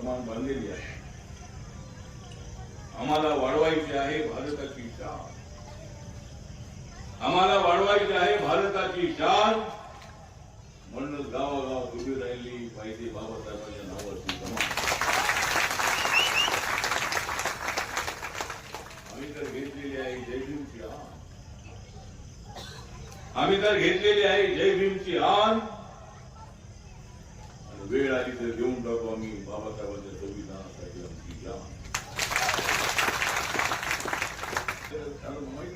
कमान बांधलेली आहे. आम्हाला वाढवायची आहे भारताची शान. आम्हाला वाढवायची आहे भारताची शान. म्हणूनच गावागाव उभी राहिली पाहिजे बाबासाहेबांच्या नावाची कमान आम्ही तर घेतलेली आहे जय भीमची आन. आम्ही तर घेतलेली आहे जय भीमची आन. वेळ आली तर देऊन टाकू आम्ही. बाबासाहेबांच्या संविधानासाठी आमची जान तर नाही.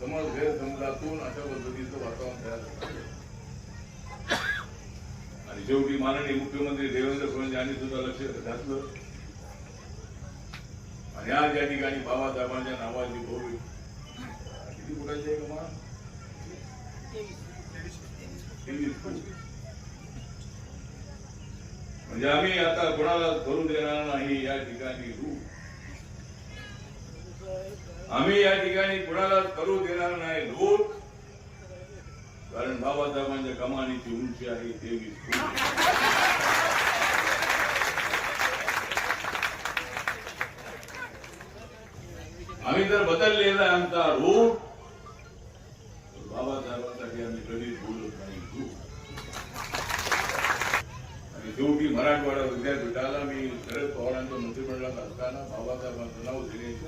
समाज गैरसमजातून अशा पद्धतीचं वातावरण तयार झालं आणि शेवटी माननीय मुख्यमंत्री देवेंद्र फडणवीस यांनी सुद्धा लक्ष घातलं. आणि आज या ठिकाणी बाबासाहेबांच्या नावाची भव्य किती फुटाची आहे कमान तेवीस फूट. म्हणजे आम्ही आता कोणाला करू देणार नाही या ठिकाणी रूप. आम्ही या ठिकाणी कुणाला करू देणार नाही लूट कारण बाबासाहेबांच्या कमानीची उंची आहे तेवीस आम्ही जर बदललेला आहे आमचा रूट मराठवाडा विद्यापीठाला मी शरद पवारांच्या मंत्रिमंडळात असताना बाबासाहेबांचं नाव देण्याची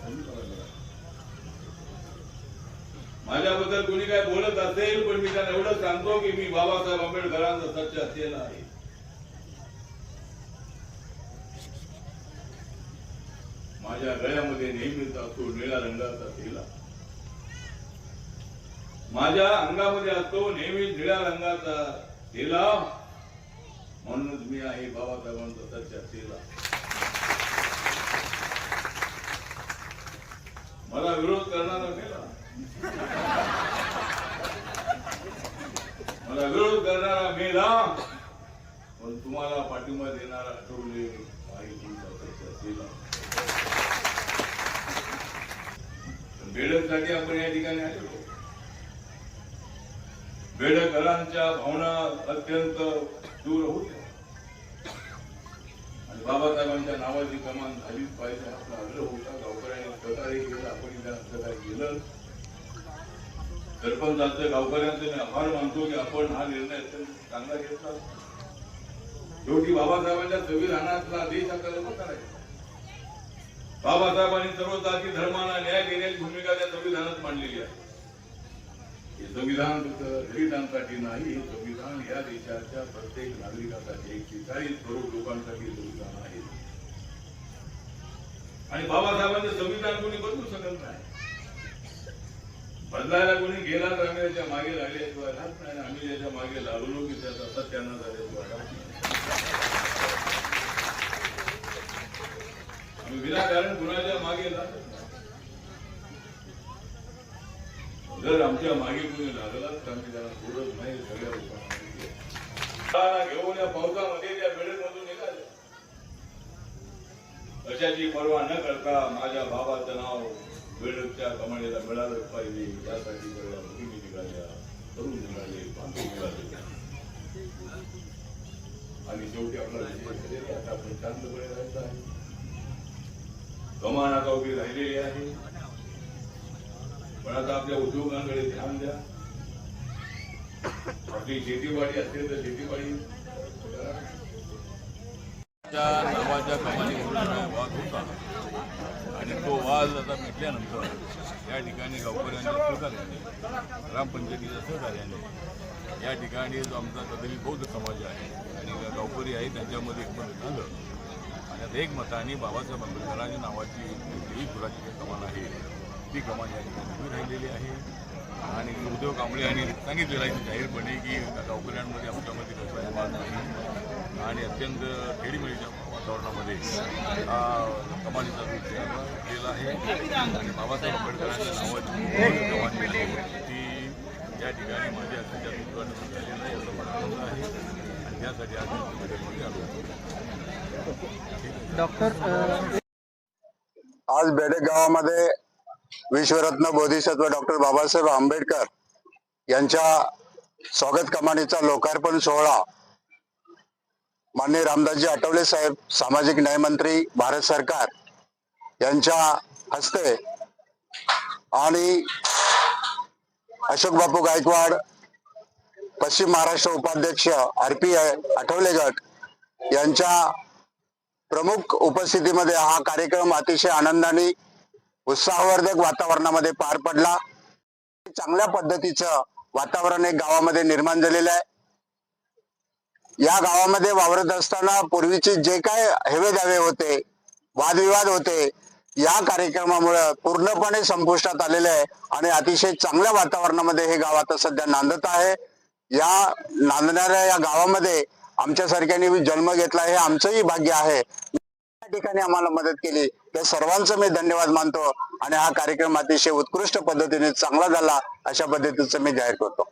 माझ्याबद्दल कोणी काय बोलत असेल पण मी त्यांना एवढं सांगतो की मी बाबासाहेब आंबेडकरांचा सच्च असलेला आहे. माझ्या गळ्यामध्ये नेहमीच असतो निळ्या रंगाचा तेला. माझ्या अंगामध्ये असतो नेहमी निळ्या रंगाचा तेला. म्हणूनच मी आई बाबासाहेबांचा सच्चा तेला मला विरोध करणारा मेला. मला विरोध करणारा मेला. पण तुम्हाला पाठिंबा देणारा आठवले आहे तुमचा सच्चा तेला बेडकसाठी आपण या ठिकाणी आलेलो. बेडकरांच्या भावना अत्यंत दूर होत्या आणि बाबासाहेबांच्या नावाची कमान झालीच पाहिजे आपला आग्रह होता गावकऱ्यांनी सहकार्य केलं आपण त्या सहकार्य केलं. सरपंचांचं गावकऱ्यांचं मी आभार मानतो की आपण हा निर्णय अत्यंत चांगला घेतला. शेवटी बाबासाहेबांच्या संविधानातला देश आपल्याला करायचा बाबासाहेबांनी सर्व जाती धर्माला न्याय देण्याची भूमिका त्या संविधानात मांडलेली आहे. हे संविधान दलितांसाठी नाही संविधान या देशाच्या प्रत्येक नागरिकासाठी एकशे चाळीस करोड लोकांसाठी संविधान आहे. आणि बाबासाहेबांचं संविधान कोणी बदलू शकत नाही. बदलायला कोणी गेला तर आम्ही त्याच्यामागे लागल्याशिवाय राहत नाही. आम्ही त्याच्यामागे लागलो की त्याचा सत्यानं झाल्याशिवाय राहत नाही. आम्ही विनाकारण कुणाच्या मागे लागतो नाही. जर आमच्या मागे कुणी लागला तर आम्ही त्याला सोडत नाही सगळ्या लोकांना घेऊन या. पावसामध्ये त्या वेळेमधून निघाले. अशाची पर्वा न करता माझ्या बाबाचं नाव वेळच्या कमानीला मिळालंच पाहिजे. यासाठी सगळ्या मुली निघाल्या तरुण निघाले बांधव निघाले. आणि शेवटी आपला आता आपण शांतपणे राहायचं आहे. कमान आता उभी राहिलेली आहे. पण आता आपल्या उद्योगांकडे ध्यान द्या. आपली शेतीवाडी असेल तर शेतीवाडी नावाच्या कमानीवरून वाद होता. आणि तो वाद आता मिटल्यानंतर या ठिकाणी गावकऱ्यांच्या सहकार्याने ग्रामपंचायतीच्या सहकार्याने या ठिकाणी जो आमचा कदली बौद्ध समाज आहे आणि गावकरी आहे त्यांच्यामध्ये एकमत झालं. आणि आता एक मताने बाबासाहेब आंबेडकरांच्या नावाची ही पुराची जी कमान आहे. ती कमान या ठिकाणी उभी राहिलेली आहे? आणि उद्धव कांबळे यांनी सांगितलेलं आहे जाहीरपणे की गावकऱ्यांमध्ये आमच्यामध्ये कसला वाद नाही. आणि अत्यंत खेळीमेळीच्या वातावरणामध्ये हा कमानीचा रूप केला आहे. आणि बाबासाहेब आंबेडकरांच्या नावाची जी कमानी आहे. ती या ठिकाणी माझ्या अत्यंत उद्घाटन झालेलं आहे असं मला आनंद आहे. आणि त्यासाठी आज बैठकमध्ये आलो डॉक्टर आज बेडक गावामध्ये विश्वरत्न बोधिसत्व डॉक्टर बाबासाहेब आंबेडकर यांच्या स्वागत कमानीचा लोकार्पण सोहळा माननीय रामदासजी आठवले साहेब सामाजिक न्याय मंत्री भारत सरकार यांच्या हस्ते आणि अशोक बापू गायकवाड पश्चिम महाराष्ट्र उपाध्यक्ष आर पी आठवले गट यांच्या प्रमुख उपस्थितीमध्ये हा कार्यक्रम अतिशय आनंदाने उत्साहवर्धक वातावरणामध्ये पार पडला. चांगल्या पद्धतीचं वातावरण एक गावामध्ये निर्माण झालेलं आहे. या गावामध्ये वावरत असताना पूर्वीचे जे काय हेवे दावे होते वादविवाद होते या कार्यक्रमामुळे पूर्णपणे संपुष्टात आलेले आहे आणि अतिशय चांगल्या वातावरणामध्ये हे गाव आता सध्या नांदत आहे. या नांदणाऱ्या या गावामध्ये आमच्यासारख्यांनी जन्म घेतला हे आमचंही भाग्य आहे. ठिकाणी आम्हाला मदत केली. त्या सर्वांचं मी धन्यवाद मानतो आणि हा कार्यक्रम अतिशय उत्कृष्ट पद्धतीने चांगला झाला अशा पद्धतीचं मी जाहीर करतो.